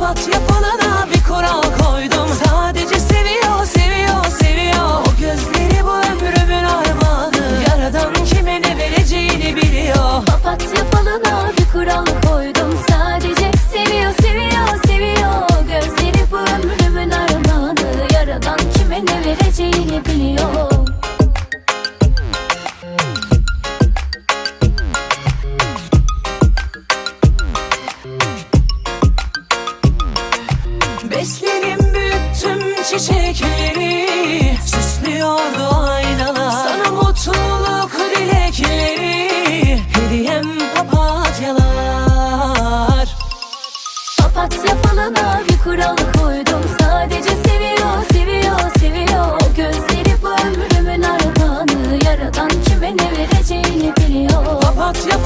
Papatya falına bir kural koydum. Sadece seviyor, seviyor, seviyor. O gözleri bu ömrümün armağanı. Yaradan kime ne vereceğini biliyor. Papatya falına bir kural koydum. Sadece seviyor seviyor seviyor. Gözleri bu ömrümün armağanı. Yaradan kime ne vereceğini biliyor çiçekleri Süslüyordu aynalar. Sana mutluluk dilekleri Hediyem papatyalar. Papatya falına bir kural koydum. Sadece seviyor seviyor seviyor. Gözleri bu ömrümün armağanı. Yaradan kime ne vereceğini biliyor. Papatya